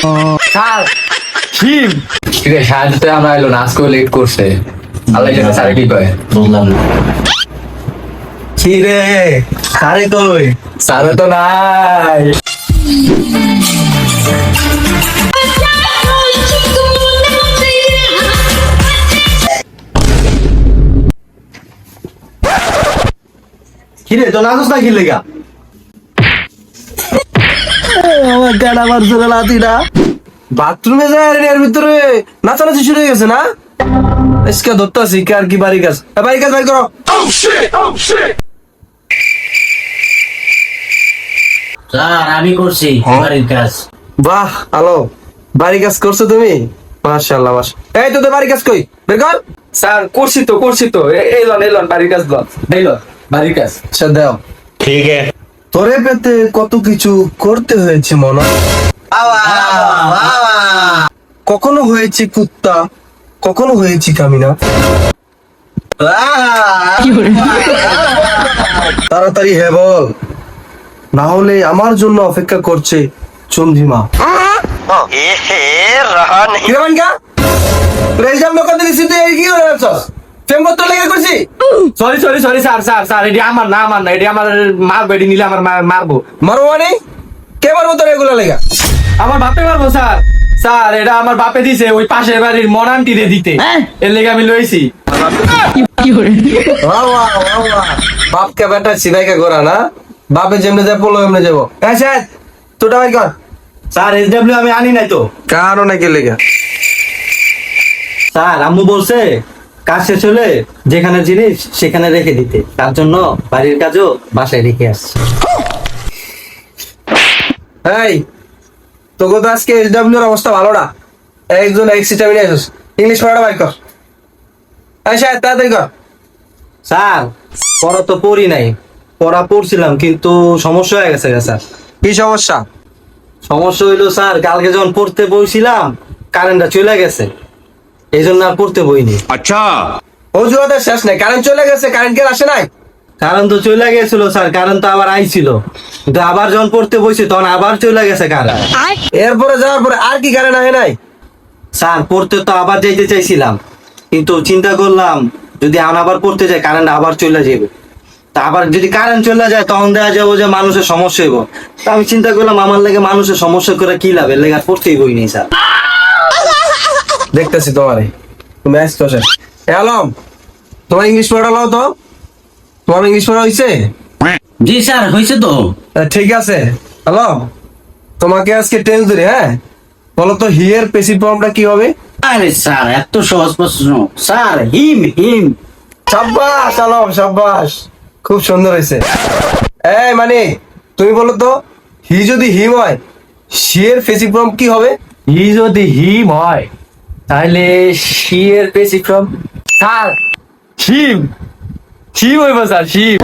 Sir Shiva ঠিক আছে সাহায্যতে আমরা এলো না আজকেও লেট করছে। আল্লাহ জানে স্যার কি কয়? বুঝলাম না। কি রে আরে কই? স্যার তো নাই। কি রে তো নাচস না কি লেগা? আমার গাড়া মারছে না। লাতিটা বাথরুমে যায় আর এর ভিতরে নাচানাচি শুরু হয়ে গেছে না? আজকে ধরতাছি কার কি বাড়ি এ, বাড়ি কাজ বাড়ি করো। স্যার আমি করছি বাড়ির কাজ। বাহ আলো। বাড়ি কাজ করছ তুমি? মাশাআল্লাহ মাশ এই তো বাড়ি কাজ কই? বের কর। স্যার করছি তো করছি তো। বাড়ির কাজ বল এলন বাড়ির কাজ। আচ্ছা দাও। ঠিক আছে। তোরে পেতে কত কিছু করতে হয়েছে মনে? কখনো হয়েছে কুত্তা কখনো হয়েছি কামিনা। তাড়াতাড়ি হে বল না হলে আমার জন্য অপেক্ষা করছে চন্দ্রিমা। কিরমান কা তোর এক্সাম দোকান থেকে সিধে এই কি হয়ে যাচ্ছস প্রেম করতে লেগে করছি? Sorry sorry sorry sir sir sir এটি আমার না আমার না এটি আমার মারবো এটি নিলে আমার মা- মারবো। মানে? কে মারবো তোর এগুলো লেগা? আমার বাপে মারবো স্যার স্যার এটা আমার বাপে দিছে ওই পাশের বাড়ির মরান্টিরে দিতে। এর লেগে আমি লইছি। বাহ, বাহ, বাহ, বাহ। বাপকে বেটা সিধাইকে করা না? বাপে যেমনে পলো এমনি যাব হ্যাঁ স্যার তোটা ভাই কর। স্যার এস ডাব্লিউ আমি আনি নাই তো। কারও নাকি লেগা? স্যার আম্মু বলছে কাজ শেষ হলে যেখানে জিনিস সেখানে রেখে দিতে। তার জন্য বাড়ির কাজও বাসায় রেখে আসছি। এই তোকে তো আজকে অবস্থা ভালো না। একজন আসিস। ইংলিশ পড়াটা ভাই কর। তাড়াতাড়ি কর। স্যার পড়া তো পড়ি নাই। পড়া পড়ছিলাম কিন্তু সমস্যা হয়ে গেছে স্যার। কি সমস্যা? সমস্যা হইল স্যার কালকে যখন পড়তে বইছিলাম কারেন্টটা চলে গেছে। এই জন্য আর পড়তে বইনি। আচ্ছা। অজুহাতের শেষ নাই। কারেন্ট চলে গেছে কারেন্ট কে আসে নাই? কারণ তো চলে গেছিল স্যার কারণ তো আবার আইছিল। কিন্তু আবার যখন পড়তে বসি তখন আবার চলে গেছে কারেন্ট। এরপরে যাওয়ার পরে আর কি কারেন্ট আসে নাই? স্যার পড়তে তো আবার যাইতে চাইছিলাম। কিন্তু চিন্তা করলাম যদি আমি আবার পড়তে যাই কারেন্ট আবার চলে যাবে তা আবার যদি কারেন্ট চলে যায় তখন দেখা যাব যে মানুষের সমস্যা হইব। তা আমি চিন্তা করলাম আমার লাগে মানুষের সমস্যা করে কি লাভ? এর লেগে আর পড়তেই বই নেই স্যার। দেখতেছি তোমারে। তুমি আসতো স্যার আলম তোমার ইংলিশ পড়ালো তো। তোমার ইংলিশ পড়া হয়েছে জি স্যার হয়েছে তো। ঠিক আছে। হ্যালো তোমাকে আজকে টেন্স ধরে হ্যাঁ? বলো তো হিয়ার পেসি ফর্মটা কি হবে? আরে স্যার এত সহজ প্রশ্ন। স্যার হিম হিম। সাব্বাস আলম সাব্বাস। খুব সুন্দর হয়েছে এই মানে তুমি বলো তো হি যদি হিম হয় শিয়ের ফেসি ফর্ম কি হবে? হি যদি হিম হয় তাহলে শিয়ের ব্যতিক্রম? স্যার! শিব! শিব হইব স্যার শিব।